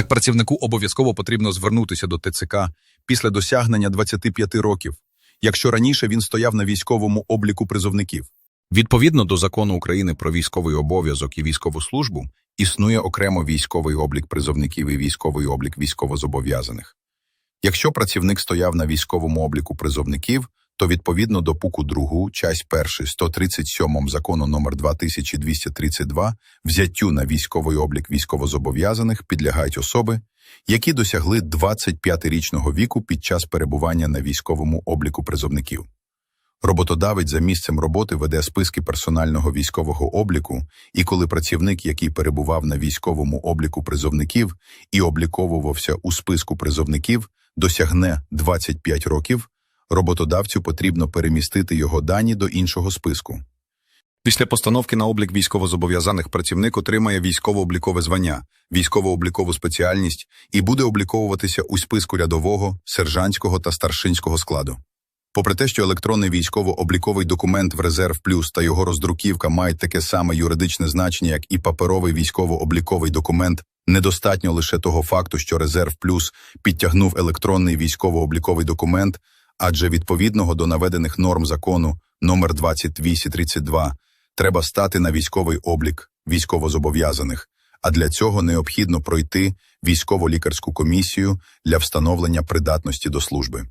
Так працівнику обов'язково потрібно звернутися до ТЦК після досягнення 25 років, якщо раніше він стояв на військовому обліку призовників. Відповідно до закону України про військовий обов'язок і військову службу, існує окремо військовий облік призовників і військовий облік військовозобов'язаних. Якщо працівник стояв на військовому обліку призовників, то відповідно до пуку 2, часть 1, 137 закону номер 2232 взяттю на військовий облік військовозобов'язаних підлягають особи, які досягли 25-річного віку під час перебування на військовому обліку призовників. Роботодавець за місцем роботи веде списки персонального військового обліку, і коли працівник, який перебував на військовому обліку призовників і обліковувався у списку призовників, досягне 25 років, роботодавцю потрібно перемістити його дані до іншого списку. Після постановки на облік військовозобов'язаних працівник отримає військово-облікове звання, військово-облікову спеціальність і буде обліковуватися у списку рядового, сержантського та старшинського складу. Попри те, що електронний військово-обліковий документ в резерв плюс та його роздруківка мають таке саме юридичне значення, як і паперовий військово-обліковий документ, недостатньо лише того факту, що резерв плюс підтягнув електронний військово-обліковий документ, адже відповідного до наведених норм закону номер 2832 треба стати на військовий облік військовозобов'язаних, а для цього необхідно пройти військово-лікарську комісію для встановлення придатності до служби.